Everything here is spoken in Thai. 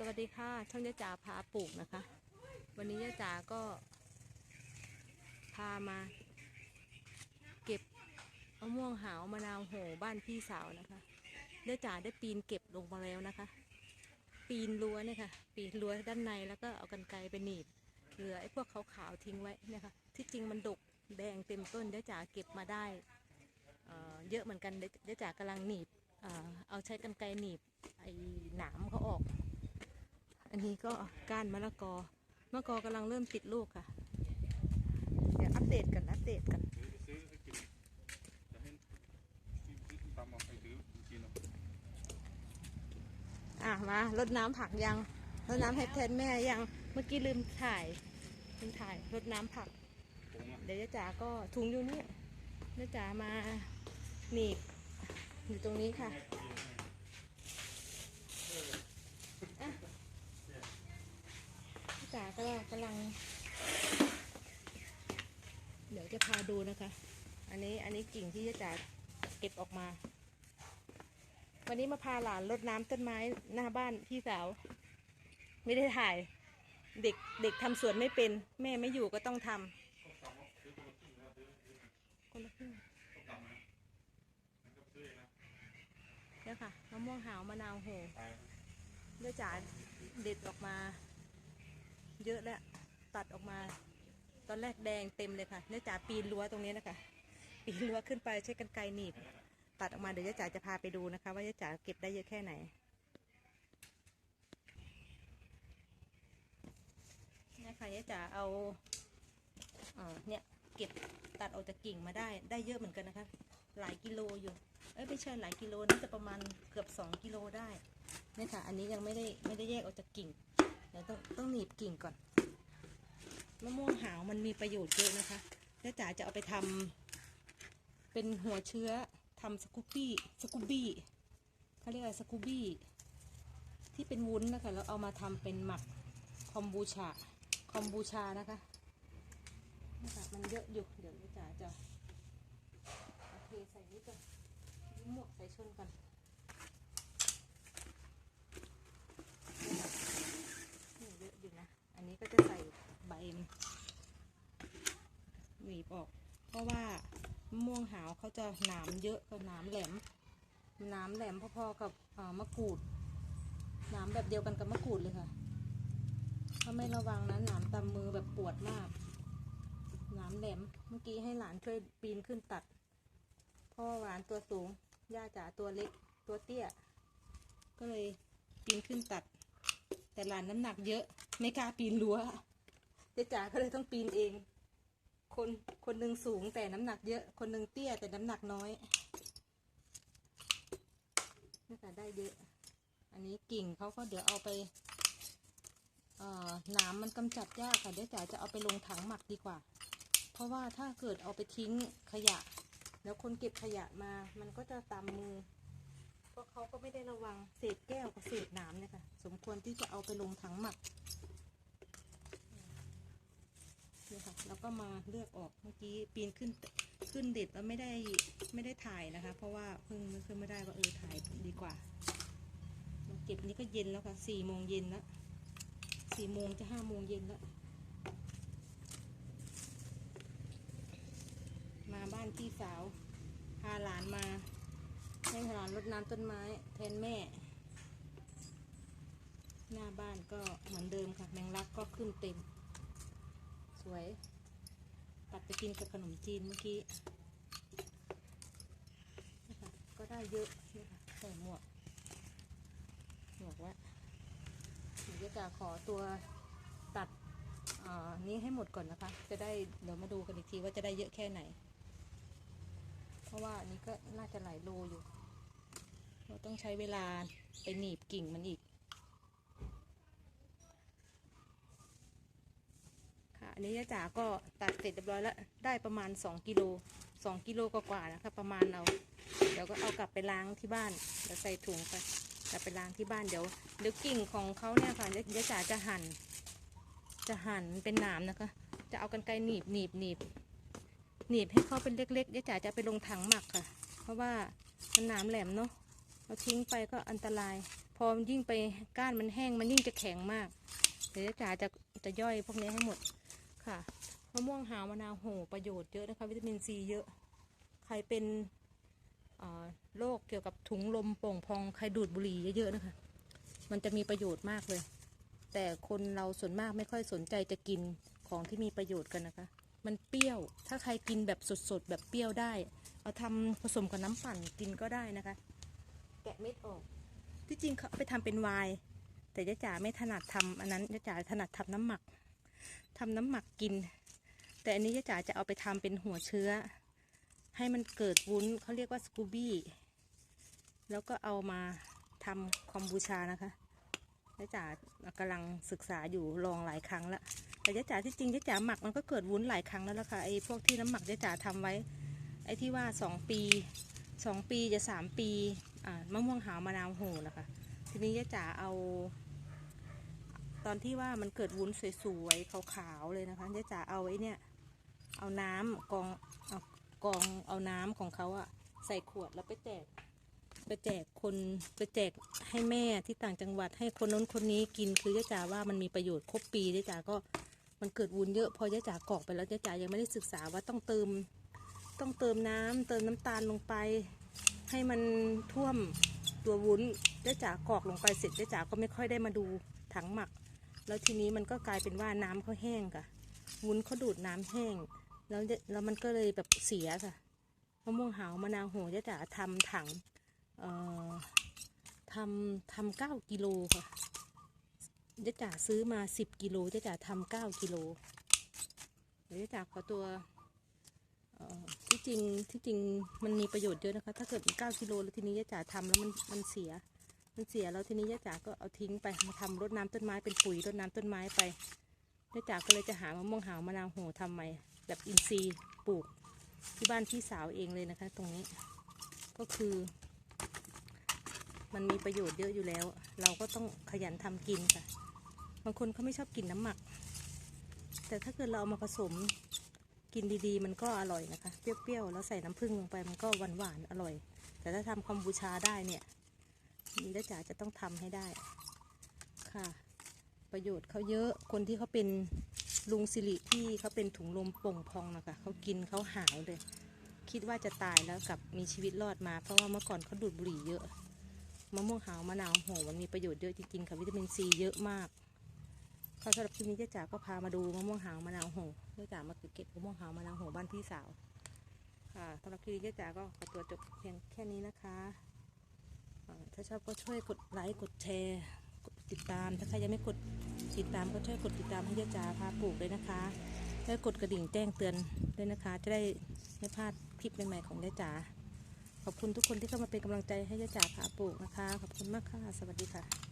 สวัสดีค่ะช่องยะจ๋าพาปลูกนะคะ วันนี้ยะจ๋าก็ พามา เก็บมะม่วงหาวมะนาวโหบ้านพี่สาวนะคะยะจ๋าได้ปีนเก็บลงมาแล้วนะคะ ปีนรั้วเนี่ยค่ะ ปีนรั้วด้านในแล้วก็เอากันไกรไปหนีบเหลือไอ้พวกขาวๆทิ้งไว้เนะคะที่จริงมันดกแดงเต็มต้นยะจ๋าเก็บมาได้เเยอะเหมือนกันยะจ๋ากำลังหนีบเอาใช้กันไกรหนีบไอ้หนามเขาออก นนี้ก็ก้านมะละกอ มะละกอกำลังเริ่มติดลูกค่ะ เดี๋ยวอัปเดตกันอัปเดตกันซื้อซื้อให้กินจะให้ที่ที่ตำเอาไปซื้อกินเอาอะมารดน้ำผักยังรดน้ำให้แทนแม่ยัง เมื่อกี้ลืมถ่ายลืมถ่ายรดน้ำผักผงอะเดี๋ยวยะจ๋าก็ถุงอยู่นี่ยะจ๋ามาหนีบอยู่ตรงนี้ค่ะอะยะจ๋า ก็กำลัง เดี๋ยวจะพาดูนะคะ อันนี้อันนี้กิ่งที่ยะจ๋าเก็บออกมา วันนี้มาพาหลานรดน้ำต้นไม้หน้าบ้านพี่สาว ไม่ได้ถ่าย เด็กเด็กทำสวนไม่เป็น แม่ไม่อยู่ก็ต้องทำคนละครึ่งเนี่ยค่ะมะม่วงหาวมะนาวโหเลือจ๋าเด็ดออกมา เยอะแล้วตัดออกมา ตอนแรกแดงเต็มเลยค่ะเนื้อจ๋าปีนรั้วตรงนี้นะคะ ปีนรั้วขึ้นไปใช้กันไกรหนีบ ตัดออกมาเดี๋ยวยะจ๋าจะพาไปดูนะคะ ว่ายะจ๋าเก็บได้เยอะแค่ไหนเนี่ยค่ะยะจ๋าเอาเนี่ยเก็บตัดออกจากกิ่งมาได้ได้เยอะเหมือนกันนะคะ หลายกิโลอยู่เอ้ยไม่ใช่หลายกิโลน่าจะประมาณเกือบสองกิโลได้เนี่ยค่ะ อันนี้ยังไม่ได้ไม่ได้แยกออกจากกิ่ง เดี๋ยวต้องต้องหนีบกิ่งก่อน มะม่วงหาวมันมีประโยชน์เยอะนะคะแล้วจ๋าจะเอาไปทำเป็นหัวเชื้อทำสกูปี้สกูบี้เขาเรียกอะไรสกูบี้ที่เป็นวุ้นนะคะแล้วเอามาทำเป็นหมักคอมบูชาคอมบูชานะคะนะคะมันเยอะอยู่เดี๋ยวนี่จ๋าจะเทใส่นี่ก่อนหมวกใส่ชนก่อนเยอะ อันนี้ก็จะใส่ใบหวีบออก เพราะว่ามะม่วงหาวเขาจะหนามเยอะกับหนามแหลมหนามแหลมพอๆกับมะกรูดหนามแบบเดียวกันกับมะกรูดเลยค่ะ ถ้าไม่ระวังนะหนามตำมือแบบปวดมากหนามแหลมเมื่อกี้ให้หลานช่วยปีนขึ้นตัดเพราะว่าหลานตัวสูง ย่าจ๋าตัวเล็ก ตัวเตี้ย ก็เลยปีนขึ้นตัด แต่หลานน้ำหนักเยอะ ไม่กล้าปีนรั้วเจ๊จ๋าก็เลยต้องปีนเอง คนคนหนึ่งสูงแต่น้ำหนักเยอะ คนหนึ่งเตี้ยแต่น้ำหนักน้อยนี่ค่ะได้เยอะ อันนี้กิ่งเขาก็เดี๋ยวเอาไปเอ่อหนามมันกำจัดยากค่ะเดี๋ยวจ๋าจะเอาไปลงถังหมักดีกว่า เพราะว่าถ้าเกิดเอาไปทิ้งขยะ แล้วคนเก็บขยะมา มันก็จะตามมือเพราะเขาก็ไม่ได้ระวังเศษแก้วกับเศษหนามเนี่ยค่ะ สมควรที่จะเอาไปลงถังหมักนี่ค่ะ แล้วก็มาเลือกออกเมื่อกี้ปีนขึ้นขึ้นเด็ดแล้วไม่ได้ไม่ได้ถ่ายนะคะ เพราะว่าเพิ่งนึกขึ้นไม่ได้ว่าเออถ่ายดีกว่ามาเก็บนี้ก็เย็นแล้วค่ะสี่โมงเย็นแล้วสี่โมงจะห้าโมงเย็นแล้วมาบ้านพี่สาว พาหลานมา ให้หลานรดน้ำต้นไม้ แทนแม่ หน้าบ้านก็เหมือนเดิมค่ะ แมงลักก็ขึ้นเต็ม สวย ตัดไปกินกับขนมจีนเมื่อกี้นี่ค่ะก็ได้เยอะนี่ค่ะใส่หมวกหมวกว่าเดี๋ยวจะขอตัวตัดอนี้ให้หมดก่อนนะคะ จะได้เดี๋ยวมาดูกันอีกทีว่าจะได้เยอะแค่ไหน เพราะว่านนี้ก็น่าจะหลายโลอยู่ เราต้องใช้เวลาไปหนีบกิ่งมันอีก ค่ะ อันนี้ยะจ๋าก็ตัดเสร็จเรียบร้อยแล้วได้ประมาณ2กิโล2กิโลกว่าๆนะคะประมาณเอาเดี๋ยวก็เอากลับไปล้างที่บ้านเดี๋ยวใส่ถุงไปกลับไปล้างที่บ้านเดี๋ยวเดี๋ยวกิ่งของเขาเนี่ยค่ะยวยะจ๋าจะหั่น จะหั่นเป็นหนามนะคะ จะเอากันไกรหนีบหนีบหนีบหนีบให้เขาเป็นเล็กๆยะจ๋าจะไปลงถังหมักค่ะ เพราะว่ามันหนามแหลมเนาะเราทิ้งไปก็อันตราย พอยิ่งไปก้านมันแห้งมันยิ่งจะแข็งมากเดี๋ยวจ๋าจะจะย่อยพวกนี้ให้หมด ค่ะมะม่วงหาวมะนาวโหประโยชน์เยอะนะคะ วิตามินซีเยอะ ใครเป็นโรคเกี่ยวกับถุงลมโป่งพองใครดูดบุหรี่เยอะๆนะคะ มันจะมีประโยชน์มากเลย แต่คนเราส่วนมากไม่ค่อยสนใจจะกินของที่มีประโยชน์กันนะคะ มันเปรี้ยว ถ้าใครกินแบบสดๆแบบเปรี้ยวได้ เอาทำผสมกับน้ำปั่นกินก็ได้นะคะ แกะเม็ดออก ที่จริงเขาเอาไปทำเป็นไวน์แต่ยะจ๋าไม่ถนัดทำอันนั้นยะจ๋าถนัดทำน้ำหมัก ทำน้ำหมักกิน แต่อันนี้ยะจ๋าจะเอาไปทำเป็นหัวเชื้อ ให้มันเกิดวุ้นเขาเรียกว่าสกูบี้ แล้วก็เอามาทำคอมบูชานะคะยะจ๋ากำลังศึกษาอยู่ลองหลายครั้งแล้วแต่ยะจ๋าที่จริงยะจ๋าหมักมันก็เกิดวุ้นหลายครั้งแล้วล่ะค่ะไอ้พวกที่น้ำหมักยะจ๋าทำไว้ ไอ้ที่ว่าสองปีสองปีจะสามปีมะม่วงหาวมะนาวโหนะคะ ทีนี้ยะจ๋าเอา ตอนที่ว่ามันเกิดวุ้นสวยๆขาวๆเลยนะคะยะจ๋าเอาไอ้เนี่ย เอาน้ำกองเอากองเอาน้ำของเขาอะใส่ขวดแล้วไปแจกไปแจกคนไปแจกให้แม่ที่ต่างจังหวัดให้คนน้นคนนี้กินคือยะจ๋าว่ามันมีประโยชน์ครบปียะจ๋าก็มันเกิดวุ้นเยอะพอยะจ๋ากอกไปแล้วยะจ๋ายังไม่ได้ศึกษาว่าต้องเติมต้องเติมน้ำเติมน้ำตาลลงไป ให้มันท่วมตัววุ้นเจ๊จ๋ากอกลงไปเสร็จเจ๊จ๋าก็ไม่ค่อยได้มาดูถังหมัก แล้วทีนี้มันก็กลายเป็นว่าน้ำเขาแห้งค่ะ วุ้นเขาดูดน้ำแห้ง แล้วแล้วมันก็เลยแบบเสียค่ะมะม่วงหาวมะนาวโหเจ๊จ๋าทำถังเอ่อทำทำเก้ากิโลค่ะเจจ๋าซื้อมาสิบกิโลเจจ๋าทำเก้ากิโลเดี๋ยวเจ๊จ๋าขอตัวเอ่อที่จริงที่จริงมันมีประโยชน์เยอะนะคะ ถ้าเกิดเก้ากิโลแล้วทีนี้ยะจ๋าทำแล้วมันมันเสีย มันเสียแล้วทีนี้ยะจ๋าก็เอาทิ้งไปมาทำรดน้ำต้นไม้เป็นปุ๋ยรดน้ำต้นไม้ไปยะจ๋าก็เลยจะหามะม่วงหาวมะนาวโหทำใหม่แบบอินทรีย์ปลูกที่บ้านพี่สาวเองเลยนะคะ ตรงนี้ ก็คือ มันมีประโยชน์เยอะอยู่แล้ว เราก็ต้องขยันทำกินค่ะ บางคนเขาไม่ชอบกินน้ำหมัก แต่ถ้าเกิดเราเอามาผสมกินดีๆ มันก็อร่อยนะคะ เปรี้ยวๆ แล้วใส่น้ำผึ้งลงไปมันก็หวานๆ อร่อย แต่ถ้าทำคอมบูชาได้เนี่ย นี่ด้จ๋าจะต้องทำให้ได้ค่ะ ประโยชน์เขาเยอะคนที่เขาเป็นลุงสิริที่เขาเป็นถุงลมโป่งพองนะคะเขากินเขาหายเลย คิดว่าจะตายแล้วกับมีชีวิตรอดมา เพราะว่าเมื่อก่อนเขาดูดบุหรี่เยอะมะม่วงหาวมะนาวโหมันมีประโยชน์เยอะจริงๆค่ะวิตามินซีเยอะมากค่ะสำหรับคลิปนี้เจ๊จ๋าก็พามาดูมะม่วงหาวมะนาวโหเจ๊จ๋ามาเก็บมะม่วงหาวมะนาวโหบ้านพี่สาวค่ะสำหรับคลิปนี้เจ๊จ๋าก็ขอตัวจบเพียงแค่นี้นะคะ ถ้าชอบก็ช่วยกดไลค์กดแชร์กดติดตาม ถ้าใครยังไม่กดติดตามก็ช่วยกดติดตามให้เจ๊จ๋าพาปลูกเลยนะคะช่วยกดกระดิ่งแจ้งเตือนด้วยนะคะ จะได้ไม่พลาดคลิปใหม่ๆของเจ๊จ๋าขอบคุณทุกคนที่เข้ามาเป็นกำลังใจให้เจ๊จ๋าพาปลูกนะคะ ขอบคุณมากค่ะ สวัสดีค่ะ